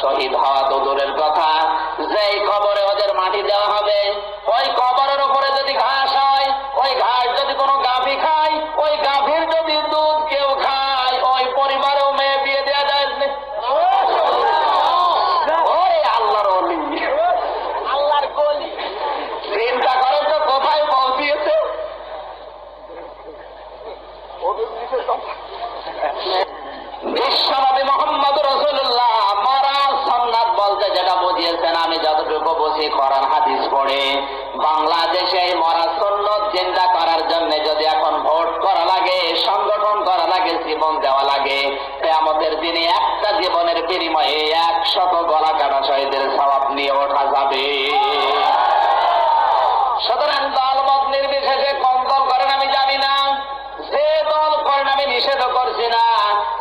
শহীদ হওয়া তো দূরের কথা। যেই কবরে ওদের মাটি দেওয়া হবে, ওই কবরের উপরে যদি ঘাস হয়, ওই ঘাস যদি কোনো গাভী খায়, ওই গাভীর যদি দুধ কেউ খায়, ওই পরিবারেও মেয়ে বিয়ে দেওয়া যায়। ওরে আল্লাহর আল্লাহর গলি। চিন্তা করেন তো, কোথায় পৌঁছিয়েছে বিশ্বনবী মোহাম্মদ রসুল্লাহ মরা সন্ন্যাত বলতে যেটা বুঝিয়েছেন, আমি যতটুকু বুঝি করার হাদিস পড়ে। বাংলাদেশে এই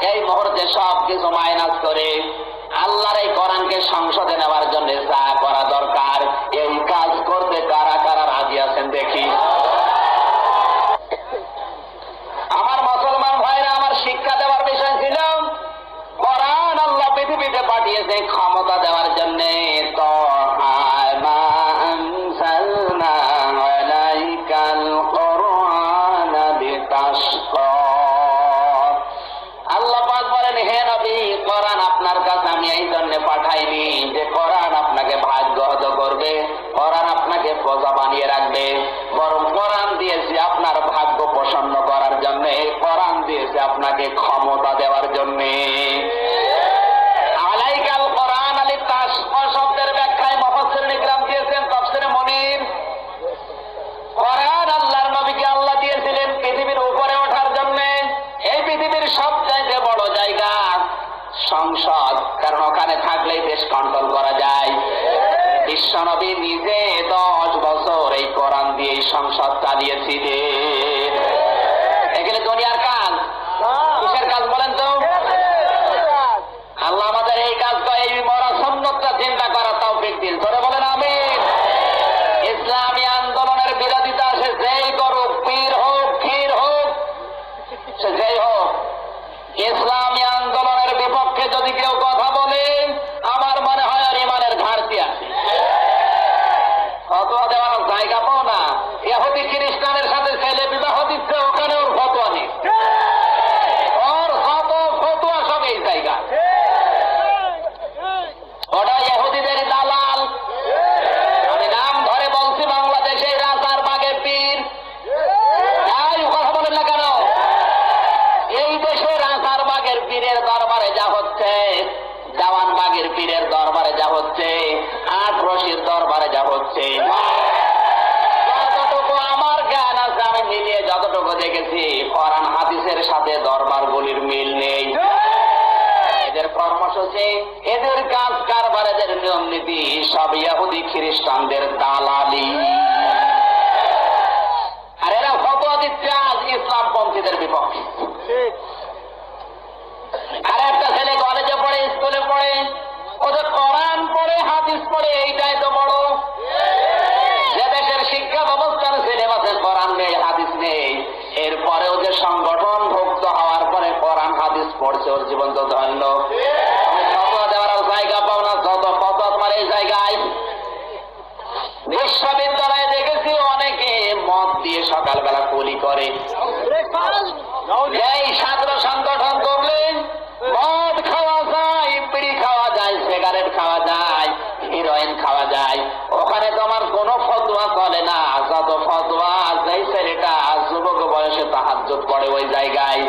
এই মুহূর্তে সব কিছু মাইনাস করে আল্লাহর এই কোরআনকে সংসদে নেওয়ার জন্য যা করা দরকার, এই কাজ করতে কারা কারা রাজি আছেন দেখি। দিয়েছে ক্ষমতা দেওয়ার জন্য। আলাইকাল কোরআন আলী তাস শব্দের ব্যাখ্যায় মফসির দিয়েছেন মনির। কোরআন আল্লাহর নবীকে আল্লাহ দিয়েছিলেন পৃথিবীর উপরে ওঠার জন্য। এই পৃথিবীর সবচাইতে বড় জায়গা সংসদ, কারণ ওখানে থাকলেই দেশ কন্ট্রোল করা যায়। বিশ্বনবী নিজে দশ বছর এই কোরআন দিয়ে সংসদ চালিয়েছিলেন। দরবারে যা হচ্ছে, আট রশির দরবারে যা হচ্ছে। যতটুকু দেখেছি, কোরআন হাদিসের সাথে দরবার গুলির মিল নেই। এদের কর্মসূচি এদের কাজ কারবার এদের নিয়ম নীতি সব ইয়াহুদি খ্রিস্টানদের দালালি। পড়ছে ওর জীবন তো ধন্য জায়গা পাও না, যত জায়গায়। বিশ্ববিদ্যালয়ে দেখেছি অনেকে মদ দিয়ে সকালবেলা কলি করে। এই ছাত্র সংগঠন মদ খাওয়া যায়, বিড়ি খাওয়া যায়, সিগারেট খাওয়া যায়, হিরোইন খাওয়া যায়। ওখানে তোমার কোনো ফতোয়া চলে না। যত ফতোয়া ছেলেটা যুবক বয়সে তাহাজ্জুদ পড়ে ওই জায়গায়।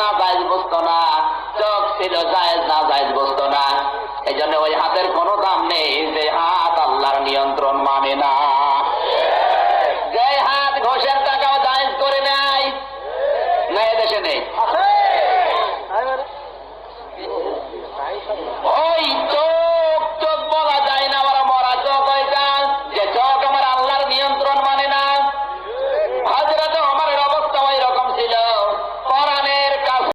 না, জায়জ বসতো না, চোখ ছিল জায়জ না, জায়জ বসতো না। এই জন্য ওই হাতের কোনো দাম নেই, যে হাত আল্লাহর নিয়ন্ত্রণ মানে না।